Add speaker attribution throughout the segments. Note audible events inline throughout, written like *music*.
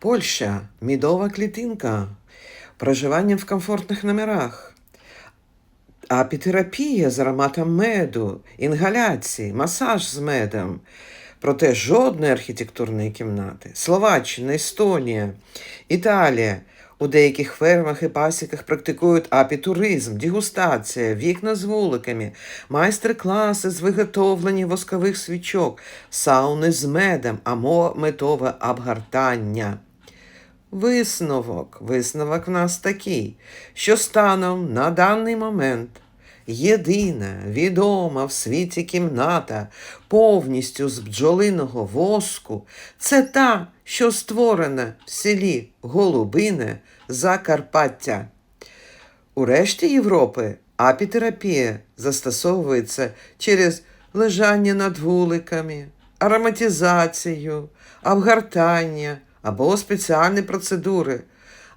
Speaker 1: Польща мідова клітинка, проживання в комфортних номерах, апітерапія з ароматом меду, інгаляції, масаж з медом. Проте жодної архітектурної кімнати. Словаччина, Естонія, Італія. У деяких фермах і пасіках практикують апітуризм, дегустація, вікна з вуликами, майстер-класи з виготовлення воскових свічок, сауни з медом або метове обгортання. Висновок. Висновок в нас такий, що станом на даний момент єдина відома в світі кімната повністю з бджолиного воску це та, що створена в селі Голубине Закарпаття. У решті Європи апітерапія застосовується через лежання над вуликами, ароматизацію, обгортання або спеціальні процедури,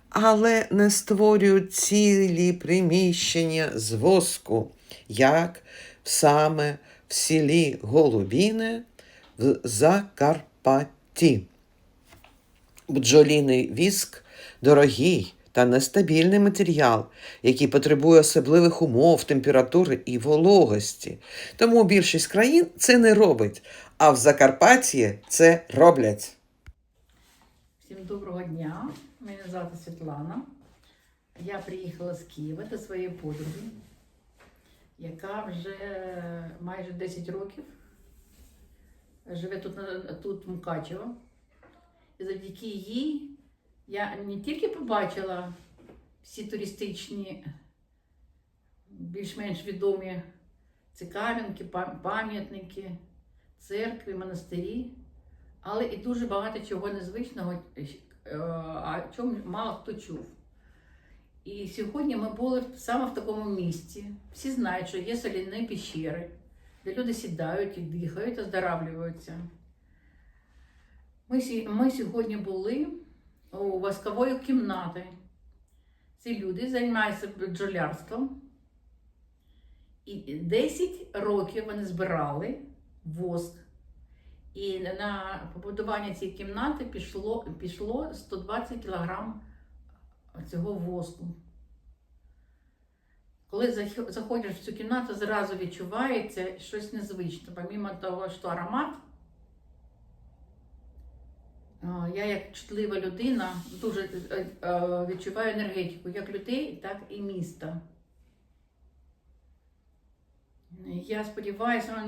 Speaker 1: але не створюють цілі приміщення з воску, як саме в селі Голубіне в Закарпатті. Бджоліний віск дорогий та нестабільний матеріал, який потребує особливих умов, температури і вологості. Тому більшість країн це не робить, а в Закарпатті це роблять.
Speaker 2: Всім доброго дня. Мене звати Світлана. Я приїхала з Києва до своєї подруги, яка вже майже 10 років живе тут, тут в Мукачево. І завдяки їй я не тільки побачила всі туристичні, більш-менш відомі цікавинки, пам'ятники, церкви, монастирі, але і дуже багато чого незвичного, е, а чому мало хто чув. І сьогодні ми були саме в такому місці. Всі знають, що є соляні піщери, де люди сідають і дихають, оздоравлюються. Ми, ми сьогодні були у воскової кімнати. Ці люди займаються бджолярством. І 10 років вони збирали воск. І на побудування цієї кімнати пішло, пішло 120 кг цього воску. Коли заходиш в цю кімнату, зразу відчувається щось незвичне. Помимо того, що аромат, я як чутлива людина дуже е, е, відчуваю енергетику як людей, так і міста. Я сподіваюся,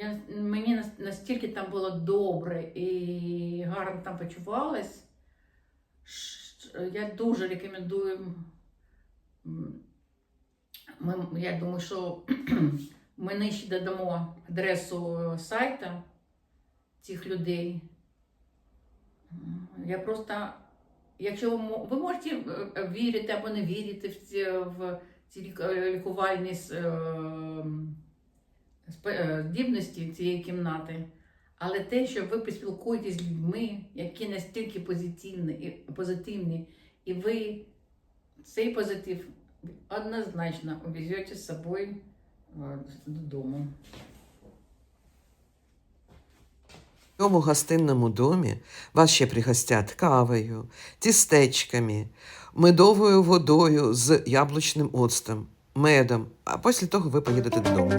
Speaker 2: я, мені настільки там було добре і гарно там почувалась. Щ- Я дуже рекомендую. Ми, я думаю, що *clears throat* ми нижче додамо адресу сайта цих людей. Я просто, якщо ви, можете е, вірити або не вірити в ці, е, лікувальні е, е, здібності цієї кімнати, але те, що ви поспілкуєтесь з людьми, які настільки позитивні, і, позитивні, і ви цей позитив однозначно увезете з собою додому.
Speaker 1: В цьому гостинному домі вас ще пригостять кавою, тістечками, медовою водою з яблучним оцтом, медом, а після того ви поїдете додому.